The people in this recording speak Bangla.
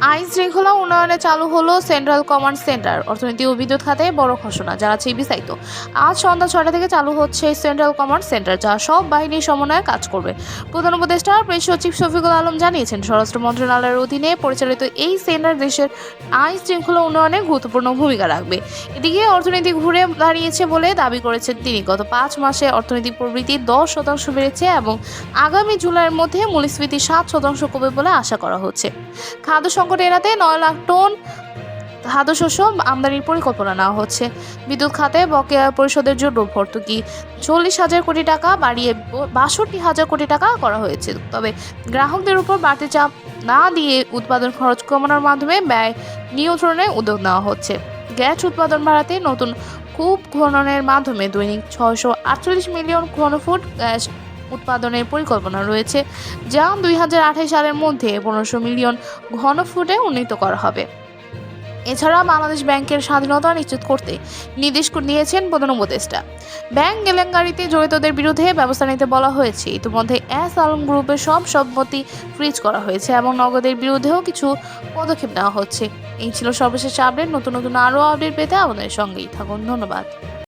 আইন শৃঙ্খলা উন্নয়নে চালু হলো সেন্ট্রাল কমান্ড সেন্টার, অর্থনীতি ও বিদ্যুৎ খাতে বড় ঘোষণা জানাচ্ছে বিস্তারিত আজ সন্ধ্যা ছয়টা থেকে চালু হচ্ছে সেন্ট্রাল কমান্ড সেন্টার, যা সব বাহিনীর সমন্বয়ে কাজ করবে। প্রধান উপদেষ্টা প্রেস সচিব শফিকুল আলম জানিয়েছেন, স্বরাষ্ট্র মন্ত্রণালয়ের অধীনে পরিচালিত এই সেন্টার দেশের আইন শৃঙ্খলা উন্নয়নে গুরুত্বপূর্ণ ভূমিকা রাখবে। এদিকে অর্থনীতি ঘুরে দাঁড়িয়েছে বলে দাবি করেছেন তিনি। গত পাঁচ মাসে অর্থনৈতিক প্রবৃদ্ধি দশ শতাংশ বেড়েছে এবং আগামী জুলাইয়ের মধ্যে মূল্যস্ফীতি সাত শতাংশ কমবে বলে আশা করা হচ্ছে। খাদ্য সংকট এড়াতে নয় লাখ টন খাদ্যশস্য আমদানির পরিকল্পনা নেওয়া হচ্ছে। বিদ্যুৎ খাতে বকেয়া পরিশোধের জন্য ভর্তুকি। চল্লিশ হাজার কোটি টাকা বাড়িয়ে বাষট্টি হাজার কোটি টাকা করা হয়েছে। তবে গ্রাহকদের উপর বাড়তি চাপ না দিয়ে উৎপাদন খরচ কমানোর মাধ্যমে ব্যয় নিয়ন্ত্রণে উদ্যোগ নেওয়া হচ্ছে। গ্যাস উৎপাদন বাড়াতে নতুন কূপ খননের মাধ্যমে দৈনিক ছয়শো আটচল্লিশ মিলিয়ন ঘনফুট গ্যাস উৎপাদনের পরিকল্পনা রয়েছে, যা দুই হাজার আঠাশ সালের মধ্যে পনেরোশো মিলিয়ন ঘনফুটে উন্নীত করা হবে। এছাড়া বাংলাদেশ ব্যাংকের স্বাধীনতা নিশ্চিত করতে নির্দেশ দিয়েছেন প্রধান উপদেষ্টা। ব্যাংক কেলেঙ্কারিতে জড়িতদের বিরুদ্ধে ব্যবস্থা নিতে বলা হয়েছে। ইতিমধ্যে এস আলম গ্রুপের সব সম্পত্তি ফ্রিজ করা হয়েছে এবং নগদের বিরুদ্ধেও কিছু পদক্ষেপ নেওয়া হচ্ছে। এই ছিল সর্বশেষ আপডেট। নতুন নতুন আরও আপডেট পেতে আমাদের সঙ্গেই থাকুন। ধন্যবাদ।